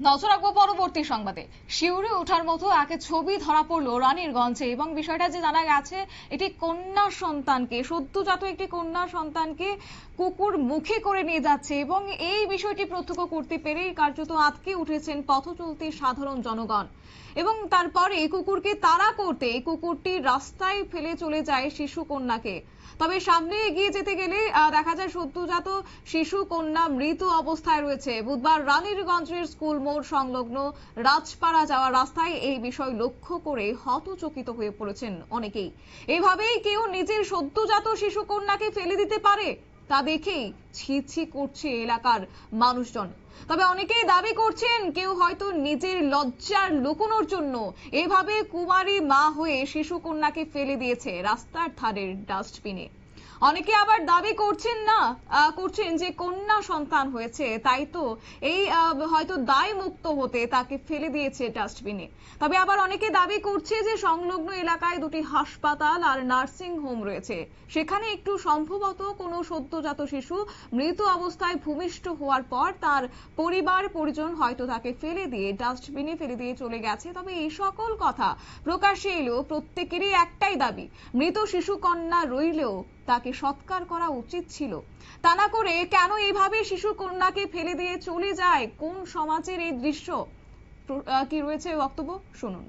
নজর রাখব পরবর্তী সংবাদে। শিউরে ওঠার মতো একে ছবি ধরা পড়ল রানীরগঞ্জে এবং বিষয়টা যে জানা গেছে, এটি কন্যা সন্তানকে, সদ্যজাত একটি কন্যা সন্তানকে কুকুর মুখে করে নিয়ে যাচ্ছে এবং এই বিষয়টি প্রত্যক্ষ করতে পেরেই কার্যত আতকে উঠেছেন পথ চলতি সাধারণ জনগণ। এবং তারপরে কুকুরকে তাড়া করতে কুকুরটি রাস্তায় ফেলে চলে যায় শিশু কন্যাকে। তবে সামনে এগিয়ে যেতে গেলে দেখা যায় সদ্যজাত শিশু কন্যা মৃত অবস্থায় রয়েছে। বুধবার রানীরগঞ্জের স্কুল মোড় সংলগ্ন রাজপাড়া যাওয়ার রাস্তায় এই বিষয় লক্ষ্য করে হতচকিত হয়ে পড়েছেন অনেকেই। এভাবেই কেউ নিজের সদ্যজাত শিশু কন্যাকে ফেলে দিতে পারে, তা দেখেই ছি ছি করছে এলাকার মানুষজন। তবে অনেকেই দাবি করছেন কেউ হয়তো নিজের লজ্জার লুকোনোর জন্য এভাবে কুমারী মা হয়ে শিশু কন্যাকে ফেলে দিয়েছে রাস্তার ধারের ডাস্টবিনে। অনেকে আবার দাবি করছেন না করছেন যে কন্যা সন্তান হয়েছে, তাই তো এই হয়তো দায় মুক্ত হতে তাকে ফেলে দিয়েছে ডাস্টবিনে তবে আবার অনেকে দাবি করছে যে সংলগ্ন এলাকায় দুটি হাসপাতাল আর নার্সিং হোম রয়েছে। সেখানে একটু সম্ভবত কোনো সদ্যজাত শিশু মৃত অবস্থায় ভূমিষ্ঠ হওয়ার পর তার পরিবার, পরিজন হয়তো তাকে ফেলে দিয়ে ডাস্টবিনে ফেলে দিয়ে চলে গেছে। তবে এই সকল কথা প্রকাশ্যে এলেও প্রত্যেকেরই একটাই দাবি, মৃত শিশু কন্যা রইলেও তাকে সৎকার করা উচিত ছিল তা না করে কেন এইভাবে শিশু কন্যাকে ফেলে দিয়ে চলে যায় কোন সমাজের এই দৃশ্য প্র- আহ, কি রয়েছে বক্তব্য শুনুন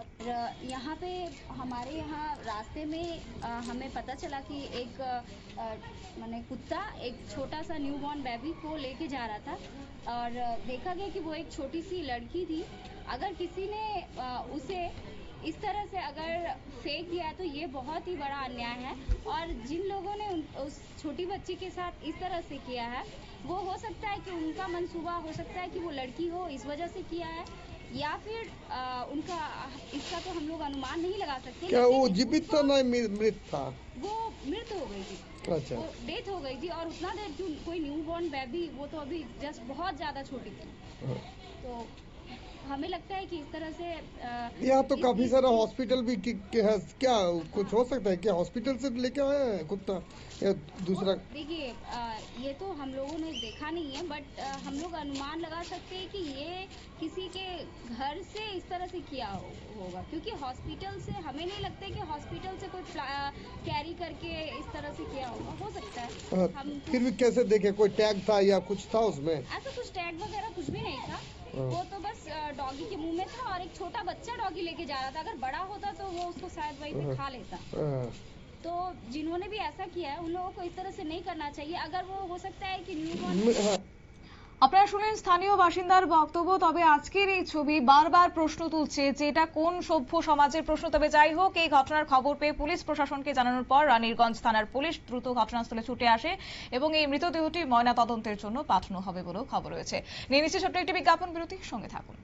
और यहाँ पे हमारे यहाँ रास्ते में अ, हमें पता चला कि एक अ, माने कुत्ता एक छोटा सा न्यू बॉर्न बेबी को लेके जा रहा था और अ, देखा गया कि वो एक छोटी सी लड़की थी अगर किसी ने अ, उसे इस तरह से अगर फेंक दिया तो ये बहुत ही बड़ा अन्याय है। और जिन लोगों ने उन, उस छोटी बच्ची के साथ इस तरह से किया है वो हो सकता है कि उनका मनसूबा हो सकता है कि वो लड़की हो इस वजह से किया है या फिर अ, उनका इसका तो हम लोग अनुमान नहीं लगा सकते क्या वो जीवित तो नहीं मृत था? वो मृत हो गई थी। अच्छा। वो डेथ हो गई थी और उतना देर क्यों कोई न्यू बॉर्न बेबी वो तो अभी जस्ट बहुत ज़्यादा छोटी थी। हाँ। तो हमें लगता है कि इस तरह से यहाँ तो काफ़ी सारा हॉस्पिटल भी कि, कि है क्या कुछ हो सकता है? क्या हॉस्पिटल से लेके आए हैं? कुत्ता? या दूसरा? देखिए ये तो हम लोगों ने देखा नहीं है बट हम लोग अनुमान लगा सकते हैं कि ये किसी के घर से इस तरह से किया हो, होगा। क्योंकि हॉस्पिटल से हमें नहीं लगता है कि हॉस्पिटल से कोई कैरी करके इस तरह से किया होगा। हो सकता है। हाँ, हम फिर भी कैसे देखे? कोई टैग था या कुछ था उसमें? ऐसा कुछ टैग वगैरह कुछ भी नहीं था। वो तो बस डॉगी के मुँह में था और एक छोटा बच्चा डॉगी लेके जा रहा था। अगर बड़ा होता तो वो उसको शायद वहीं पे हाँ। खा लेता। हाँ, तो जिन्होंने भी ऐसा किया है उन लोगों को इस तरह से नहीं करना चाहिए। अगर वो हो सकता है कि न्यू हाँ, আপনারা শুনেন, স্থানীয় বাসিন্দার বক্তব্য, তবে আজকের এই ছবি বারবার প্রশ্ন তুলছে যে এটা কোন সভ্য সমাজের প্রশ্ন। তবে যাই হোক, এই ঘটনার খবর পেয়ে পুলিশ প্রশাসনকে জানানোর পর রানীরগঞ্জ থানার পুলিশ দ্রুত ঘটনাস্থলে ছুটে আসে এবং এই মৃতদেহটি ময়নাতদন্তের জন্য পাঠানো হবে বলেও খবর রয়েছে। নিয়ে নিচ্ছে ছোট্ট একটি বিজ্ঞাপন, বিরতির সঙ্গে থাকুন।